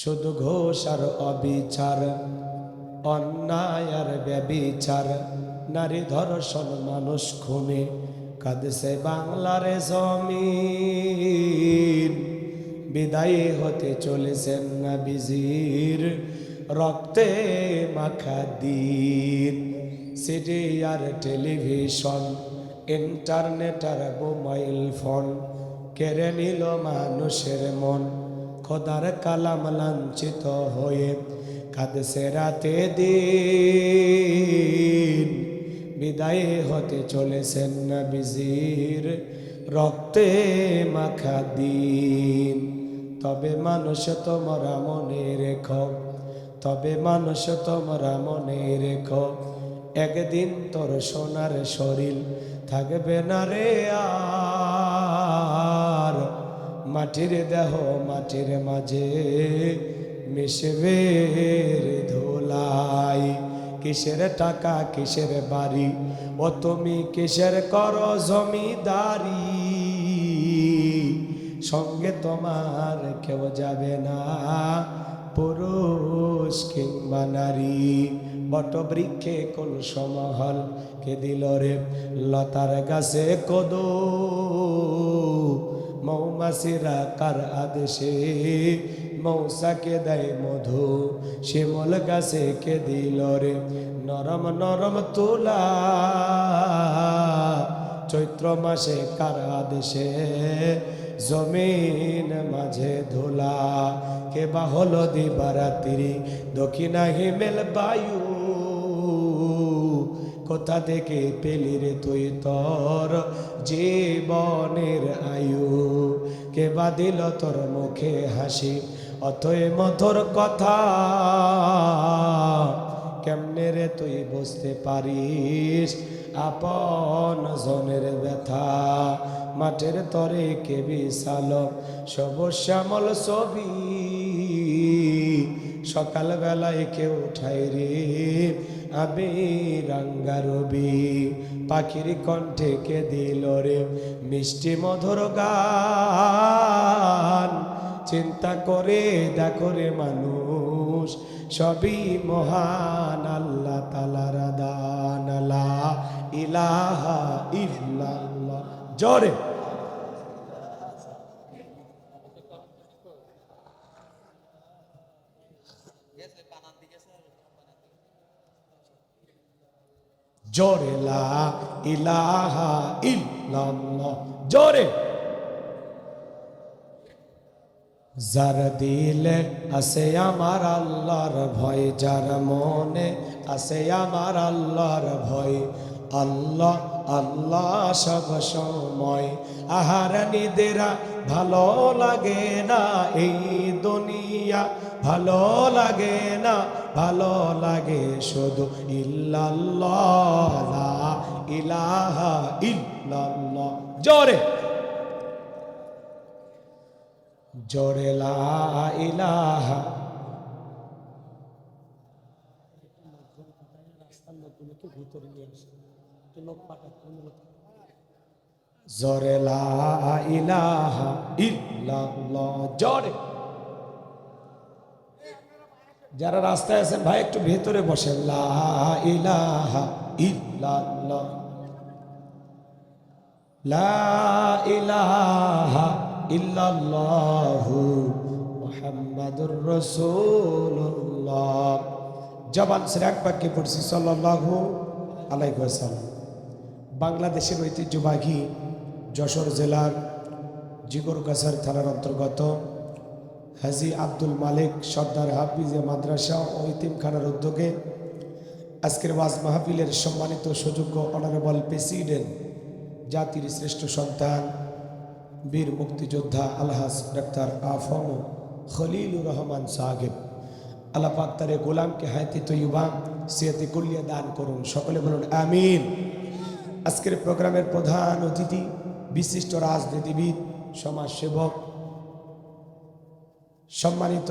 শুধু ঘোষ আর অবিচার অন্যায় আর ব্যবিচার। নারী ধর্ষণ মানুষ খুনে, কাঁদছে বাংলার জমিন। বিদায় হতে চলেছেন না বিজির, রক্তে মাখা দিন। সিডি আর টেলিভিশন ইন্টারনেট আর মোবাইল ফোন, কেড়ে নিল মানুষের মন। খোদার কালাম লাঞ্ছিত হয়ে কাঁদছে রাতে দিন। বিদায় হতে চলেছেন না বিজির রক্তে মাখা দিন। তবে মানুষ তোমরা মনে রেখো, তবে মানুষ তোমরা মনে রেখো। একদিন তোর সোনার শরীর থাকবে না রে আর মাটির দেহ মাটির মাঝে মিশবে ধোলাই। কিসের টাকা, কিসের বাড়ি? ও তুমি কিসের কর জমিদারি? সঙ্গে তোমার কেউ যাবে না, পুরুষ কিংবা নারী। বট বৃক্ষে কোন সমহল কে দিল রে? লতার গাছে কদো মৌমাসিরা কার আদেশে? মৌসাকে দেয় মধু, শিমল গাছে কে দিল রে? নরম নরম তুলা, চৈত্র মাসে কার আদেশে? জমিন মাঝে ধুলা কে বা হলো দিবারাত্রি দক্ষিণা হিমেল বায়ু কোথা থেকে পেলি রে তুই তোর জীবনের আয়ু। কে বা দিল তোর মুখে হাসি? অথই মধুর কথা। কেমনে রে তুই বুঝতে পারিস? আপন জনের ব্যথা। মাঠের তরে কে বিশাল? শ্যামল ছবি। সকাল বেলায় কেউ উঠাই রে? আবে রাঙ্গা রবি পাখির কণ্ঠে কে দিল রে মিষ্টি মধুর গান? চিন্তা করে দেখো রে মানুষ, সবই মহান আল্লাহ তালার দান। লা ইলাহা ইল্লাল্লাহ। জোরে। জোরে লা ইলাহা ইল্লাল্লাহ, জোরে। যার দিলে আছে আমার আল্লাহর ভয়, যার মনে আছে আমার আল্লাহর ভয়, আল্লাহ আল্লাহ সব সময়। আহার নিদেরা ভালো লাগে না এই দুনিয়া ভালো লাগে না ভালো লাগে শুধু ইল্লাল্লাহ ইলাহা জোরে। জোরে লা জোরে জোরে। যারা রাস্তায় আছেন, ভাই, একটু ভেতরে বসেন। মুহাম্মাদুর রাসূলুল্লাহ। জবান এক বাক্যে পড়ছি, সাল্লাল্লাহু আলাইহি ওয়াসাল্লাম। বাংলাদেশের ঐতিহ্যবাহী যশোর জেলার জিগরগাছার থানার অন্তর্গত হাজি আব্দুল মালিক সর্দার হাফিজে মাদ্রাসা ও ইতিমখানার উদ্যোগে আজকের ওয়াজ মাহফিলের সম্মানিত সুযোগ্য অনারেবল প্রেসিডেন্ট জাতির শ্রেষ্ঠ সন্তান, বীর মুক্তিযোদ্ধা আলহাস doctor A F M Khalilur Rahman সাহেব, আল্লাহ পাক তারে গোলামকে হায়াতি তৈবা সিয়াতি কুলিয়া দান করুন। সকলে বলুন আমিন। আজকের প্রোগ্রামের প্রধান অতিথি, বিশিষ্ট রাজনীতিবিদ, সমাজসেবক সম্মানিত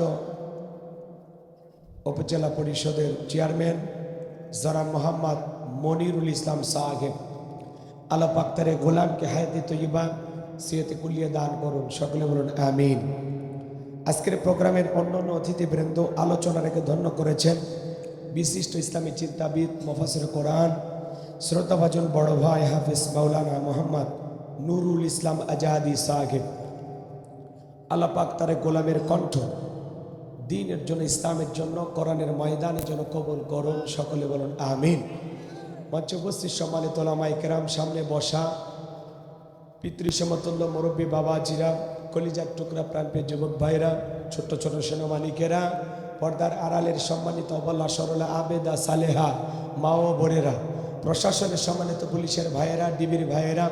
উপজেলা পরিষদের চেয়ারম্যান জনাব মোহাম্মদ মনিরুল ইসলাম সাহেব। আল্লাহ পাক্তারে গোলামকে হায়াতি তৈবা সিয়তে কুলিয়ে দান করুন। সকলে বলুন আমিন। আজকের প্রোগ্রামের অন্যান্য অতিথিবৃন্দ আলোচনা রেখে ধন্য করেছেন বিশিষ্ট ইসলামী চিন্তাবিদ মফাসির কোরআন শ্রদ্ধাভাজন বড় ভাই হাফিজ মাওলানা মোহাম্মদ নুরুল ইসলাম আজাদি সাহেব। আল্লাপাক তার গোলামের কণ্ঠ। দিনের জন্য, ইসলামের জন্য, কোরআনের ময়দানের জন্য কবুল করুন, সকলে বলুন আমিন। মঞ্চ উপস্থিত সম্মানিত ওলামাই কেরাম, সামনে বসা পিতৃসমতুল্য মুরব্বী বাবাজিরা, কলিজার টুকরা প্রাণপ্রিয় যুবক ভাইরা, ছোট্ট ছোট সেনামানিকেরা পর্দার আড়ালের সম্মানিত অবল্লা সরলা আবেদা সালেহা, মা ও বোনেরা, প্রশাসনের সম্মানিত পুলিশের ভাইয়েরা, ডিবির ভাইয়েরা,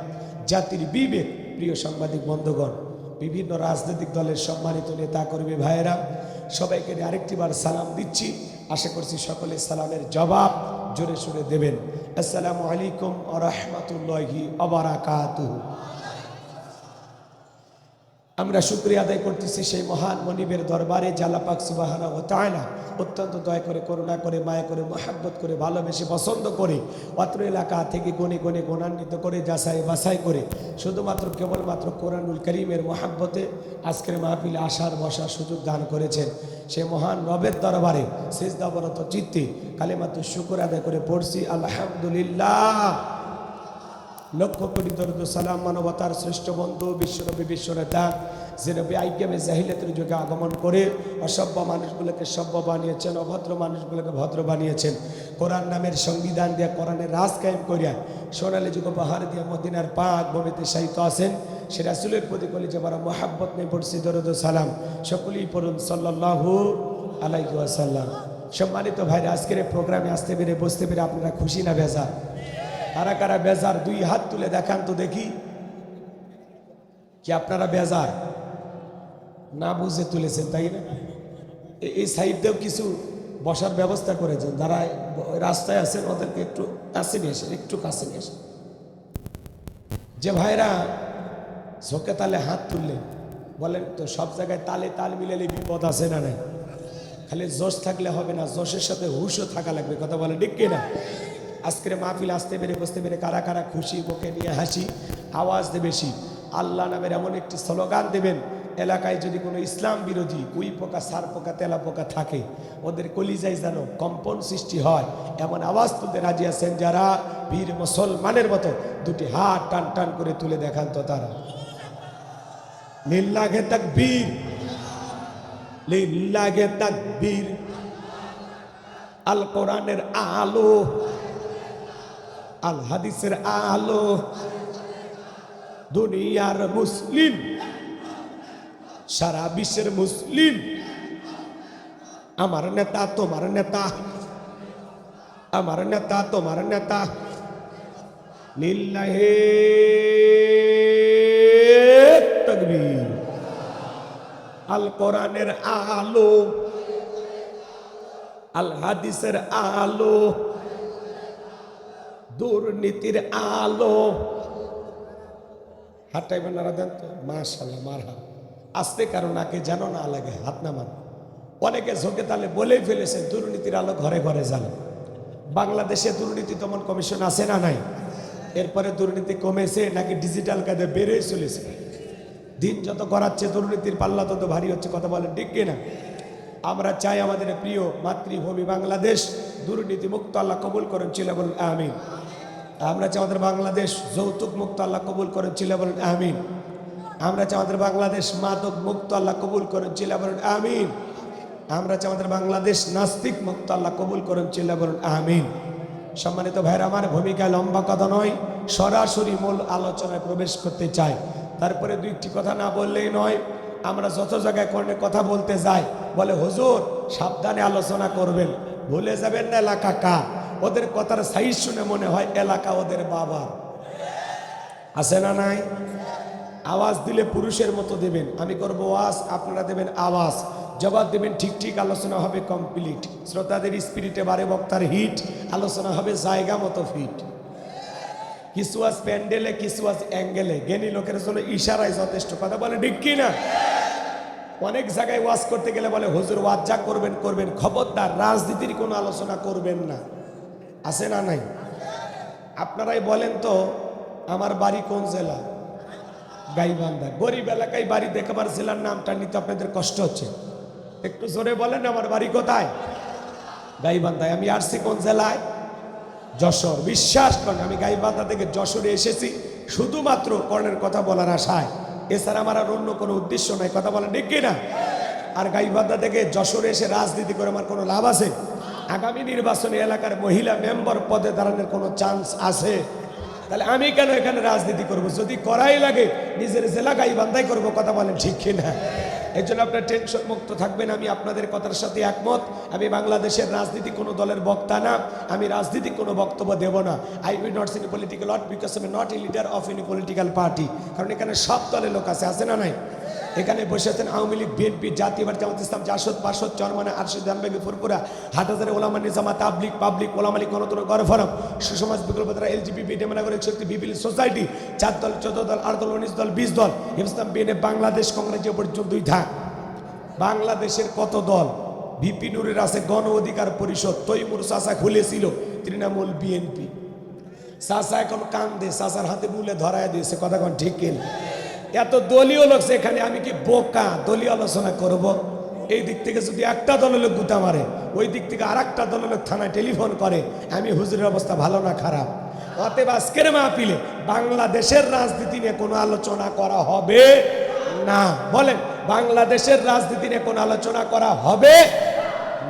জাতির বিবেক, প্রিয় সাংবাদিক বন্ধুগণ বিভিন্ন রাজনৈতিক দলের সম্মানিত নেতা কর্মী ভাইয়েরা, সবাইকে নিয়ে আরেকটি বার সালাম দিচ্ছি। আশা করছি সকলে সালামের জবাব জোরে সোরে দেবেন। আসসালামু আলাইকুম আ রহমতুল্লাহি অবরাকাতুহু আমরা শুক্রিয়া আদায় করতেছি সেই মহান মনিবের দরবারে জালাপাক সুবাহানা ও তায়না অত্যন্ত দয়া করে, করুণা করে, মায়া করে, মহাব্বত করে, ভালোবেসে, পছন্দ করে, অত্র এলাকা থেকে গণে গণে গণান্বিত করে, যাচাই বাছাই করে, শুধুমাত্র কেবলমাত্র কোরআনুল করিমের মহাব্বতে আজকের মাহফিলে আসার, বসার সুযোগ দান করেছেন সে মহান রবের দরবারে শেষ দাবরত চিত্তে কালিমাত্র শুকুর আদায় করে পড়ছি, আলহামদুলিল্লাহ। লক্ষ কোটি দরদ সালাম মানবতার শ্রেষ্ঠ বন্ধু বিশ্বনবী বিশ্বনেতা যে নবী আইকেমে জাহিলাতের যুগে আগমন করে অসভ্য মানুষগুলোকে সভ্য বানিয়েছেন, অভদ্র মানুষগুলোকে ভদ্র বানিয়েছেন। কোরআন নামের সংবিধান দিয়ে কোরআনের রাজ কায়েম করিয়া সোনালী যুগ বাহার দিয়ে মদিনার পাক ভূমিতে সাহিত্য আছেন। সে রাসুলের প্রতি কলি যে বড় মোহাব্বত নেই পড়ছি দরদ সালাম। সকলেই পড়ুন সাল্লাহু আলাইকু আসাল্লাম সম্মানিত ভাইরা, আজকের এই প্রোগ্রামে আসতে পেরে বসতে পেরে আপনারা খুশি না বেজা কারা কারা বেজার দুই হাত তুলে দেখান তো দেখি। কি আপনারা বেজার? না বুঝে তুলেছেন, তাই না? এই সাইডেও কিছু বসার ব্যবস্থা করেছেন। যারা রাস্তায় আছেন, ওদেরকে একটু কাছে নিয়ে আসেন, একটু কাছে নিয়ে আসেন। যে ভাইরা ঝোঁকে তালে হাত তুললেন, বলেন তো সব জায়গায় তালে তাল মিলালে বিপদ আছে না নাই? খালি জোশ থাকলে হবে না, জোশের সাথে হুশও থাকা লাগবে, কথা বলে ঠিক না আজকের মাহফিল আসতে পেরে, বসতে পেরে কারা কারা খুশি, বুকে নিয়ে হাসি, আওয়াজ দেবে বেশি আল্লাহ নামের এমন একটি স্লোগান দেবেন, এলাকায় যদি কোনো ইসলাম বিরোধী কুই পোকা, সার পোকা, তেলা পোকা থাকে, ওদের কলিজায় যেন কম্পন সৃষ্টি হয়, এমন আওয়াজ তুলতে রাজি আছেন যারা? বীর মুসলমানের মতো দুটি হাত টান টান করে তুলে দেখান তো তারা। লিল্লাহে তাকবীর লিল্লাহে তাকবীর। আল কোরআনের আলো আল হাদিসের আলো। দুনিয়ার মুসলিম, সারা বিশ্বের মুসলিম, আমার নেতা, তোমার নেতা, আমার নেতা, তোমার নেতা লিল্লাহে তকবীর। আল কোরআনের আলো, আল হাদিসের আলো। দুর্নীতির আলো। হাতটাইবেন নারা দেন তো। মাশাল্লাহ মারহাম আসতে কারও নাকে যেন না লাগে, হাত না মান অনেকে ঝোঁকে তালে বলেই ফেলেছে দুর্নীতির আলো ঘরে ঘরে জ্বালে। বাংলাদেশে দুর্নীতি দমন কমিশন আছে না নাই? এরপরে দুর্নীতি কমেছে নাকি ডিজিটাল কাজে বেড়ে চলেছে? দিন যত করাচ্ছে দুর্নীতির পাল্লা তত ভারী হচ্ছে, কথা বলেন ঠিক কিনা? আমরা চাই আমাদের প্রিয় মাতৃভূমি বাংলাদেশ দুর্নীতি মুক্ত আল্লাহ কবুল করেন, ছিল বলুন, আমিন। আমরা চাই আমাদের বাংলাদেশ যৌতুক মুক্ত আল্লাহ কবুল করেন ছিল বলুন, আমিন। আমরা চাই আমাদের বাংলাদেশ মাদক মুক্ত আল্লাহ কবুল করেন ছিল বলুন, আমিন। আমরা চাই আমাদের বাংলাদেশ নাস্তিক মুক্ত আল্লাহ কবুল করেন ছিল বলুন, আমিন। সম্মানিত ভাইরা আমার ভূমিকা লম্বা কথা নয়, সরাসরি মূল আলোচনায় প্রবেশ করতে চাই। তারপরে দুইটি কথা না বললেই নয়, আমরা যত জায়গায় কোনে কথা বলতে যাই, বলে, হুজুর, সাবধানে আলোচনা করবেন। ভুলে যাবেন না এলাকা কা ওদের কথার সাইজ শুনে মনে হয় এলাকা ওদের বাবা। আছে না নাই? আওয়াজ দিলে পুরুষের মতো দেবেন। আমি করব ওয়াজ আপনারা দেবেন আওয়াজ। জবাব দেবেন, ঠিক ঠিক আলোচনা হবে কমপ্লিট শ্রোতাদের স্পিরিটে বারে বক্তার হিট আলোচনা হবে জায়গা মতো ফিট কিছু আজ প্যান্ডেলে, কিছু আজ অ্যাঙ্গেলে। জ্ঞানী লোকের জন্য ইশারায় যথেষ্ট। কথা বলে ঠিক কি না অনেক জায়গায় ওয়াজ করতে গেলে বলে, হুজুর, ওয়াজ যা করবেন করবেন। খবরদার, রাজনীতির কোনো আলোচনা করবেন না। আছে না নাই? আপনারাই বলেন তো, আমার বাড়ি কোন জেলা? গাইবান্ধা। গরিব এলাকায় বাড়ি দেখে পারছিলাম নামটা নিতে আপনাদের কষ্ট হচ্ছে। একটু জোরে বলেন, আমার বাড়ি কোথায়? গাইবান্ধায়। আমি আসছি কোন জেলায়? যশোর। বিশ্বাস করেন, আমি গাইবান্ধা থেকে যশোরে এসেছি, শুধুমাত্র কর্ণের কথা বলার আশায়। এছাড়া আমার আর অন্য কোনো উদ্দেশ্য নাই। কথা বলেন ঠিক না আর গাইবান্ধা থেকে যশোরে এসে রাজনীতি করে আমার কোনো লাভ আছে? আগামী নির্বাচনী এলাকার মহিলা মেম্বার পদে দাঁড়ানোর কোনো চান্স আছে? তাহলে আমি কেন এখানে রাজনীতি করব? যদি করাই লাগে, নিজের জেলা গাইবান্ধাই করব কথা বলেন ঠিক কিনা? এই জন্য আপনার টেনশন মুক্ত থাকবেন, আমি আপনাদের কথার সাথে একমত। আমি বাংলাদেশের রাজনীতি কোনো দলের বক্তা না, আমি রাজনীতি কোনো বক্তব্য দেব না। I will not in political not because আমি not a leader of any political party কারণ এখানে সব দলের লোক আছে আছে না নাই? এখানে বসে আছেন Awami League, BNP, Jatiya Party, Jamaat Islam, JASAD পার্ষদ চরমানে, আরশিদ দানবেগি ফুরপুরা হাটাজারে ওলামা, নিজামা তাবলিক পাবলিক ওলামালিক গণতন্ত্র গণফরম সুসমাজ বিকল্প দ্বারা এলজিপি বিডিএম নাগরিক শক্তি বিপিল সোসাইটি, চার দল, চোদ্দ দল, আট দল, উনিশ দল, বিশ দল, ইসলাম বিএনএ বাংলাদেশ কংগ্রেস যে পর্যন্ত দুই থাক বাংলাদেশের কত দল? ভিপি নুরের আছে গণ অধিকার পরিষদ, তৈমুর চাষা খুলেছিল তৃণমূল, বিএনপি। চাষা এখন কান্দে চাষার হাতে মুলে ধরায় দিয়েছে, কথা কোন ঠিক কিনা? এত দলীয় লোক সেখানে, আমি কি বোকা? দলীয় আলোচনা করব? এই দিক থেকে যদি একটা দলের লোক গুতা মারে, ওই দিক থেকে আর একটা দলের লোক থানায় টেলিফোন করে, আমি হুজুরের অবস্থা ভালো না খারাপ। অতএব আজকের মাহফিলে বাংলাদেশের রাজনীতি নিয়ে কোনো আলোচনা করা হবে না। বলেন, বাংলাদেশের রাজনীতি নিয়ে কোনো আলোচনা করা হবে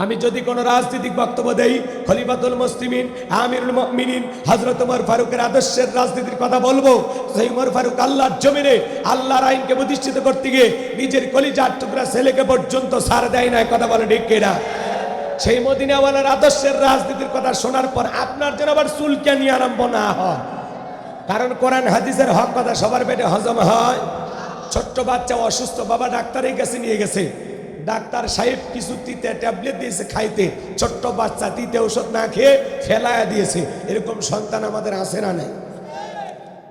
আমি যদি কোনো রাজনৈতিক বক্তব্য দেই, খলিফাতুল মুসলিমিন, আমিরুল মুমিনিন, হযরত ওমর ফারুকের আদর্শের রাজনীতির কথা বলব, সেই ওমর ফারুক আল্লাহর জমিনে, আল্লাহর আইনকে প্রতিষ্ঠিত করতে গিয়ে নিজের কলিজার টুকরা ছেলেকে পর্যন্ত সার দেয় না কথা বলে ঠিক কিনা? সেই মদিনাওয়ালার আদর্শের রাজনীতির কথা শোনার পর আপনার যেন আবার চুলকে নিয়ে আরম্ভ না হয়। কারণ কোরআন, হাদিসের হক কথা সবার পেটে হজম হয়। ছোট্ট বাচ্চা অসুস্থ, বাবা ডাক্তারের কাছে নিয়ে গেছে। ডাক্তার সাহেব কিছু তিতে ট্যাবলেট দিয়েছে খাইতে। ছোট্ট বাচ্চা তিতে ওষুধ না খেয়ে ফেলায়া দিয়েছে। এরকম সন্তান আমাদের আসে না নেই?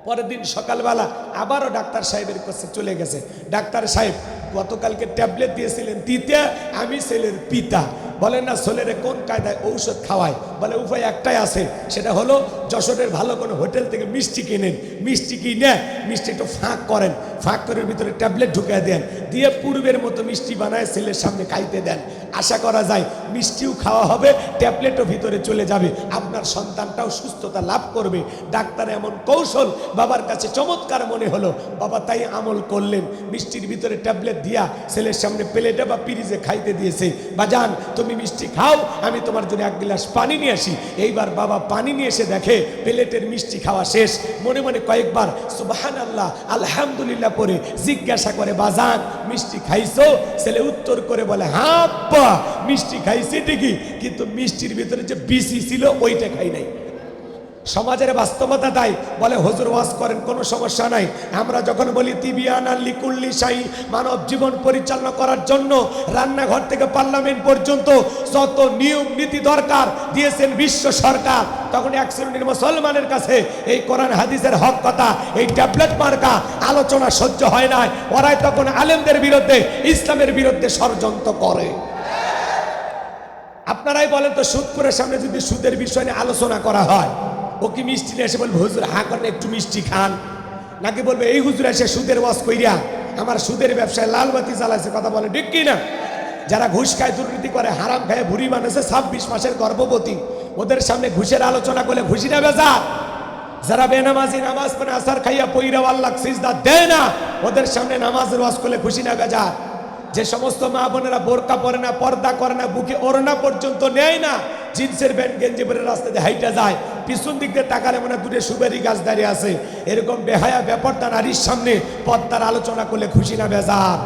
পরের দিন সকালবেলা আবারও ডাক্তার সাহেবের কাছে চলে গেছে। ডাক্তার সাহেব, গতকালকে ট্যাবলেট দিয়েছিলেন তিতে, আমি ছেলের পিতা। বলেন না ছেলেরে কোন কায়দায় ঔষধ খাওয়ায়? বলে উপায় একটাই আছে, সেটা হলো যশোরের ভালো কোনো হোটেল থেকে মিষ্টি কিনেন। মিষ্টি কিনে মিষ্টি একটু ফাঁক করেন। ফাঁক করে ভিতরে ট্যাবলেট ঢুকিয়ে দেন। দিয়ে পূর্বের মতো মিষ্টি বানায় ছেলের সামনে খাইতে দেন। আশা করা যায় মিষ্টিও খাওয়া হবে, ট্যাবলেটও ভিতরে চলে যাবে। আপনার সন্তানটাও সুস্থতা লাভ করবে। ডাক্তার এমন কৌশল বাবার কাছে চমৎকার মনে হলো। বাবা তাই আমল করলেন। মিষ্টির ভিতরে ট্যাবলেট দিয়া ছেলের সামনে প্লেটে বা পিরিজে খাইতে দিয়েছে। বা যান তুমি মিষ্টি খাও, আমি তোমার জন্য এক গ্লাস পানি নিয়ে আসি। এইবার বাবা পানি নিয়ে এসে দেখে প্লেটের মিষ্টি খাওয়া শেষ। মনে মনে কয়েকবার সুবাহান আল্লাহ আলহামদুলিল্লাহ পরে জিজ্ঞাসা করে, বাজান, মিষ্টি খাইছো? ছেলে উত্তর করে বলে হ্যাঁ আব্বা, মিষ্টি খাইছি ঠিকই কিন্তু মিষ্টির ভিতরে যে বিসি ছিল ওইটা খাই নাই। সমাজের বাস্তবতা তাই বলে হুজুর ওয়াজ করেন কোনো সমস্যা নাই। আমরা যখন বলি তিবিয়ান আর লিকুল্লি সাই মানব জীবন পরিচালনা করার জন্য রান্নাঘর থেকে পার্লামেন্ট পর্যন্ত যত নিয়ম নীতি দরকার দিয়েছেন বিশ্ব সরকার তখন এক শ্রেণির মুসলমানের কাছে এই কোরআন হাদিসের হক কথা এই ট্যাবলেট মার্কা আলোচনা সহ্য হয় না। ওরাই তখন আলেমদের বিরুদ্ধে ইসলামের বিরুদ্ধে ষড়যন্ত্র করে। আপনারাই বলেন তো সুদ করে সামনে যদি সুদের বিষয় নিয়ে আলোচনা করা হয়, ও কি মিষ্টি নিয়ে এসে বলবে, হুজুর, হা করেন, একটু মিষ্টি খান? নাকি বলবে, এই হুজুর এসে সুদের ওয়াজ কইরা আমার সুদের ব্যবসায় লালবাতি জ্বালাইছে, কথা বলে, ঠিক কি না? যারা ঘুষ খায়, দুর্নীতি করে, হারাম খায় ভুড়ি মানুষে ছাব্বিশ মাসের গর্ভবতী, ওদের সামনে ঘুষের আলোচনা করলে ঘুষি না বেজা যারা বেনামাজি নামাজ পড়ে, আসার খাইয়া পইরা আল্লাহ সিজদা দেয় না, ওদের সামনে নামাজের ওয়াজ করলে খুশি না বেজা যে সমস্ত মা বোনেরা বোরকা পরে না, পর্দা করে না, বুকে ওড়না পর্যন্ত নেয় না, জিন্সের প্যান্ট গেঞ্জি পরে রাস্তা দিয়ে হাইটা যায়, পিছন দিক দিয়ে তাকালে মনে দূরে সুবেরি গাছ দাঁড়িয়ে আছে। এরকম বেহায়া ব্যাপারটা নারীর সামনে পর্দার আলোচনা করলে খুশি না বেজার।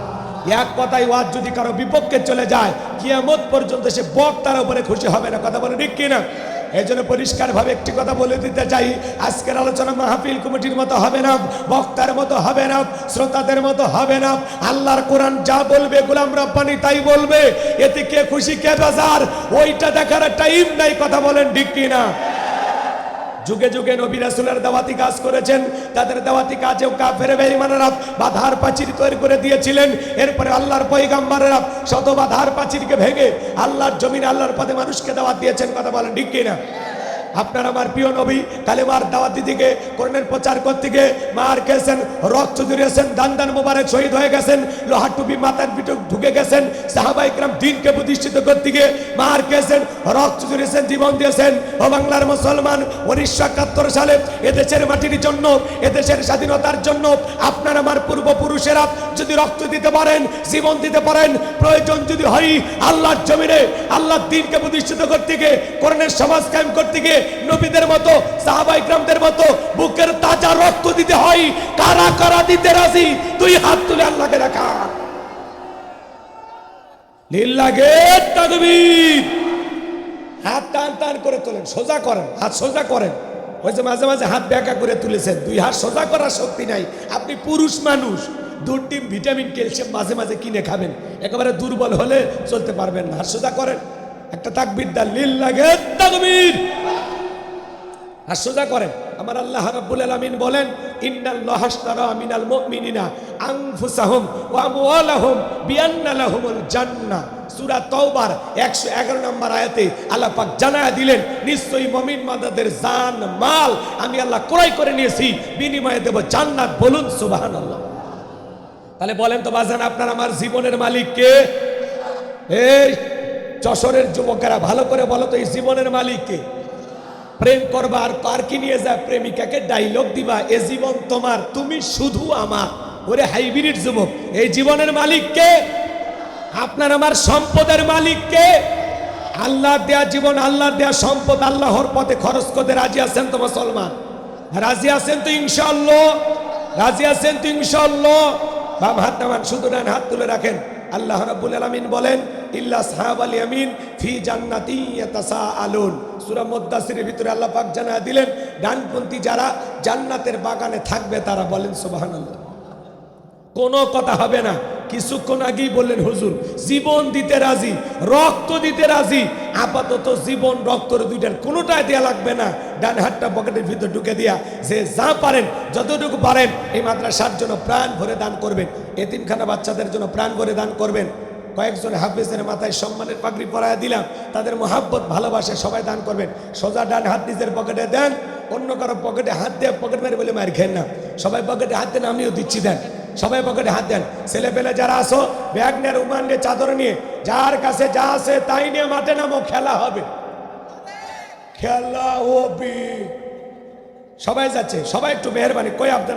এক কথায় ওয়াজ যদি কারও বিপক্ষে চলে যায়, কিয়ামত পর্যন্ত সে বক্তার উপরে খুশি হবে না। কথা বলে ঠিক কিনা? এই জন্য পরিষ্কারভাবে একটি কথা বলে দিতে চাই। আজকের আলোচনা মাহফিল কমিটির মতো হবে না, বক্তার মতো হবে না, শ্রোতাদের মতো হবে না। আল্লাহর কোরআন যা বলবে, গোলাম রব্বানি তাই বলবে। এতে কে খুশি, কে বাজার, ওইটা দেখার টাইম নাই, কথা বলেন ঠিক কিনা? যুগে যুগে নবী রাসুলের দাওয়াতি কাজ করেছেন। তাদের দাওয়াতি কাজেও কাফের বেঈমানেরা বাধার প্রাচীর তৈরি করে দিয়েছিলেন। এরপরে আল্লাহর পৈগাম্বারেরা শত বাধার প্রাচীরকে ভেঙে আল্লাহর জমিন আল্লাহর পথে মানুষকে দাওয়াত দিয়েছেন। কথা বলেন ঠিক কিনা? আপনার আমার প্রিয় নবী কালেমার দাওয়াতি দিকে করণের প্রচার করতে গিয়ে মার খেয়েছেন, রক্ত জুড়িয়েছেন দান দান মোবারক শহীদ হয়ে গেছেন, লোহার টুপি মাথার পিঠে ঢুকে গেছেন, সাহাবাই ইকরাম দিনকে প্রতিষ্ঠিত করতে গিয়ে মার খেয়েছেন, রক্ত জুড়িয়েছেন জীবন দিয়েছেন। ও বাংলার মুসলমান উনিশশো একাত্তর সালে এদেশের মাটির জন্য, এদেশের স্বাধীনতার জন্য আপনার আমার পূর্বপুরুষেরা যদি রক্ত দিতে পারেন, জীবন দিতে পারেন, প্রয়োজন যদি হয়, আল্লাহর জমিনে, আল্লাহর দিনকে প্রতিষ্ঠিত করতে গিয়ে করণের সমাজ কায়েম করতে গিয়ে নবীদের মতো, সাহাবাই গ্রামদের মতো, বুকের তাজা রক্ত দিতে হয়। কারা কারা দিতে রাজি? তুই হাত তুলে আল্লাহকে দেখা লিল্লাগে তাকবীর। হাত টান টান করে তোলেন, সোজা করেন, হাত সোজা করেন। ওই যে মাঝে মাঝে হাত ব্যাকা করে তুলেছেন, দুই হাত সোজা করার শক্তি নাই। আপনি পুরুষ মানুষ, দুধ, ডিম, ভিটামিন, ক্যালসিয়াম মাঝে মাঝে কিনে খাবেন। একেবারে দুর্বল হলে চলতে পারবেন না। হাত সোজা করেন। একটা তাকবির দা লিল লাগে, তাকবীর। আর সোজা করেন, আমার আল্লাহ রাব্বুল আলামিন বলেন, ইন্নাল্লাহ আশতারা মিনাল মুমিনিনা আনফুসাহুম ওয়া আমওয়ালাহুম বিআন্না লাহুমুল জান্নাহ। সূরা তওবার 111 নম্বর আয়াতে আল্লাহ পাক জানায়া দিলেন, নিশ্চয়ই মুমিন মাদাদের জান, মাল আমি আল্লাহ ক্রয় করে নিয়েছি, বিনিময়ে দেব জান্নাত। বলুন, সুবহানাল্লাহ। তাহলে বলেন তো, বাজান, আপনার আমার জীবনের মালিক কে? এই যশোরের যুবকেরা ভালো করে বলো তো এই জীবনের মালিক কে প্রেম করবা আর পার্কে নিয়ে যা প্রেমিকাকে ডাইলগ দিবা, এ জীবন তোমার, তুমি শুধু আমার। ওরে হাইব্রিড যুবক, এই জীবনের মালিক কে আপনার আমার সম্পদের মালিক কে আল্লাহ দেয়া জীবন আল্লাহ দেয়া সম্পদ, আল্লাহর পথে খরচ করতে রাজি আছেন তো মুসলমান? রাজি আছেন তো ইনশাল্লাহ রাজি আছেন তো ইনশাল্লাহ বাম হাত নামান, শুধু ডান হাত তুলে রাখেন। আল্লাহ রাব্বুল আলামিন বলেন ইল্লা সাহাবাল ইয়ামিন ফি জান্নাতি ইয়াতাসাআলুন। সূরা মুদ্দাসিরের ভিতরে আল্লাহ পাক জানা দিলেন, ডানপন্থী যারা জান্নাতের বাগানে থাকবে তারা বলেন, সুবহানাল্লাহ। কোনো কথা হবে না। কিছুক্ষণ আগেই বললেন, হুজুর, জীবন দিতে রাজি, রক্ত দিতে রাজি, আপাতত জীবন, রক্তর দুইটার কোনোটাই দেয়া লাগবে না। ডান হাতটা পকেটের ভিতর ঢুকে দিয়া যে যা পারেন, যতটুকু পারেন, এই মাদ্রাসার জন্য প্রাণ ভরে দান করবেন, এতিমখানা বাচ্চাদের জন্য প্রাণ ভরে দান করবেন। কয়েকজন হাফিজের মাথায় সম্মানের পাগড়ি পরায় দিলাম। তাদের মহাব্বত, ভালোবাসে সবাই দান করবেন। সোজা ডান হাত নিজের পকেটে দেন, অন্য কারও পকেটে হাত দিয়ে পকেট মেরে বলে মার খেন না। সবাই পকেটে হাত দেন, আমিও দিচ্ছি দেন। সবাই পকেটে হাত দেন। ছেলে পেলে যারা আসো ব্যাগ নিয়ে রুমান নিয়ে চাদর নিয়ে, যার কাছে যা আছে তাই নিয়ে মাঠে নামো, খেলা হবে। খেলা হবে। সবাই যাচ্ছে, সবাই একটু মেহরবানি। কই আপনার?